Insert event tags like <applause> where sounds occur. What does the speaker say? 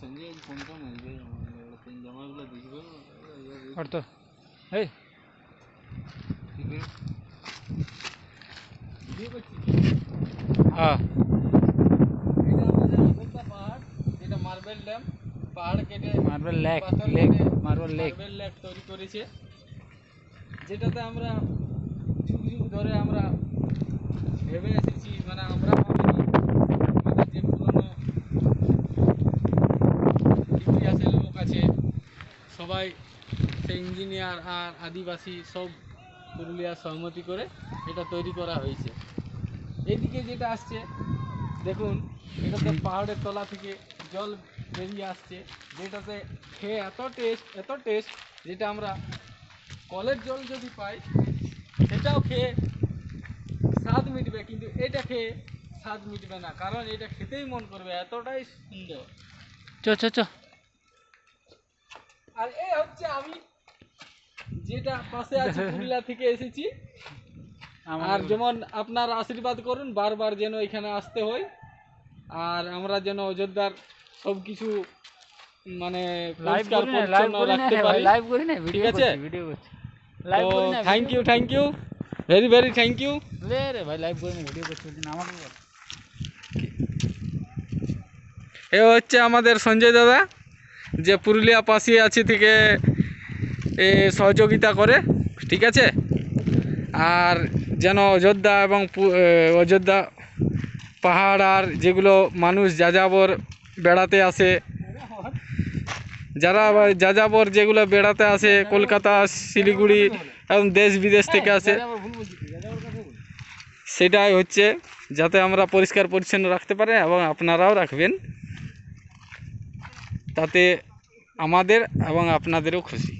ಸಂಜೆ ಕೊಂಡ್ಕೊಂಡು ನನಗೆ এটা মার্বেল ড্যাম পাহাড় কেটে marble lake lake marble lake marble তৈরি করেছে যেটাতে আমরা ধরে আমরা ভেবে আছি আছে সবাই, সেই ইঞ্জিনিয়ার আর আদিবাসী সব পুরুলিয়ার সহমতি করে এটা তৈরি করা হয়েছে। এদিকে যেটা আসছে, দেখুন, এটাতে পাহাড়ের তলা থেকে জল বেরিয়ে আসছে, যেটাতে খেয়ে এত টেস্ট এত টেস্ট যেটা আমরা কলের জল যদি পাই, সেটাও খেয়ে স্বাদ মিটবে, কিন্তু এটা খেয়ে স্বাদ মিটবে না, কারণ এটা খেতেই মন করবে, এতটাই সুন্দর। চ চ চ। আর এই হচ্ছে আমি যেটা পাশে আছি <laughs> পুরুলিয়া থেকে এসেছি। আর যেমন আপনার আশীর্বাদ করুন বারবার যেন এখানে আসতে হয়। আর আমরা যেন অযোধ্যার সব কিছু মানে লাইভ পরিষ্কার করি না লাইভ করি না রাখতে পারি। লাইভ করি না ভিডিও? করছি ভিডিও করছি। লাইভ করি না thank you thank you very very thank you রে রে ভাই লাইভ করি না ভিডিও করছি না, আমাকে এ হচ্ছে আমাদের সঞ্জয় দাদা। যে পুরুলিয়া পাশে আছে থেকে সহযোগিতা করে ঠিক আছে? আর যেন অযোধ্যা এবং অযোধ্যা পাহাড় আর যেগুলো মানুষ যাযাবর বেড়াতে আসে যারা যাযাবর যেগুলো বেড়াতে আসে কলকাতা শিলিগুড়ি এবং দেশ বিদেশ থেকে আসে সেটাই হচ্ছে যাতে আমরা পরিষ্কার পরিচ্ছন্ন রাখতে পারি এবং আপনারাও রাখবেন। তাতে আমাদের এবং আপনাদেরও খুশি।